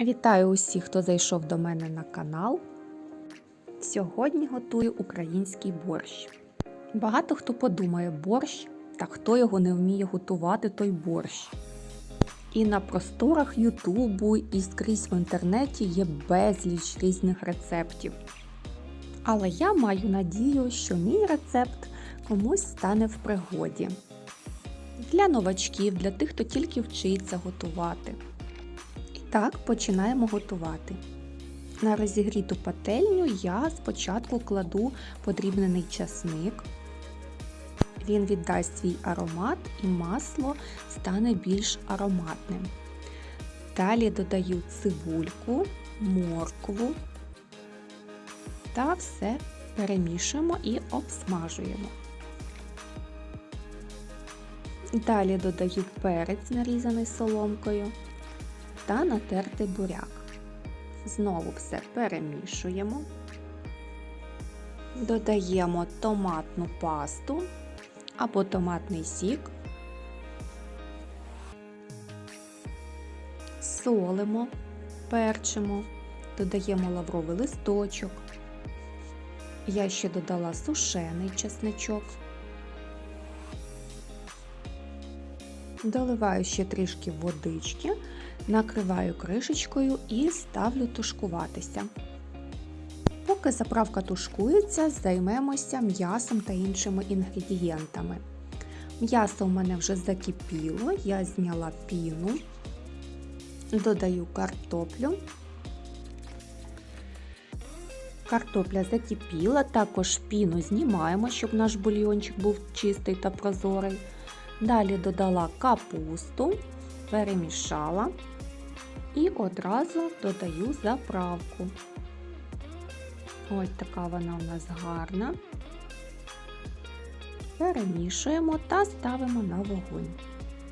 Вітаю усіх, хто зайшов до мене на канал. Сьогодні готую український борщ. Багато хто подумає борщ, та хто його не вміє готувати, той борщ. І на просторах Ютубу, і скрізь в інтернеті є безліч різних рецептів. Але я маю надію, що мій рецепт комусь стане в пригоді. Для новачків, для тих, хто тільки вчиться готувати. Так починаємо готувати. На розігріту пательню я спочатку кладу подрібнений часник. Він віддасть свій аромат і масло стане більш ароматним. Далі додаю цибульку, моркву та все перемішуємо і обсмажуємо. Далі додаю перець, нарізаний соломкою та натертий буряк. Знову все перемішуємо. Додаємо томатну пасту або томатний сік, солимо, перчимо, додаємо лавровий листочок. Я ще додала сушений чесничок. Доливаю ще трішки водички, накриваю кришечкою і ставлю тушкуватися. Поки заправка тушкується, займемося м'ясом та іншими інгредієнтами. М'ясо в мене вже закипіло, я зняла піну, додаю картоплю. Картопля закипіла, також піну знімаємо, щоб наш бульйончик був чистий та прозорий. Далі додала капусту, перемішала і одразу додаю заправку. Ось така вона у нас гарна. Перемішуємо та ставимо на вогонь.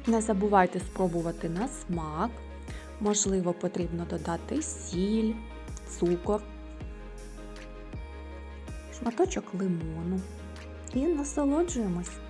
Не забувайте спробувати на смак. Можливо, потрібно додати сіль, цукор, шматочок лимону і насолоджуємось.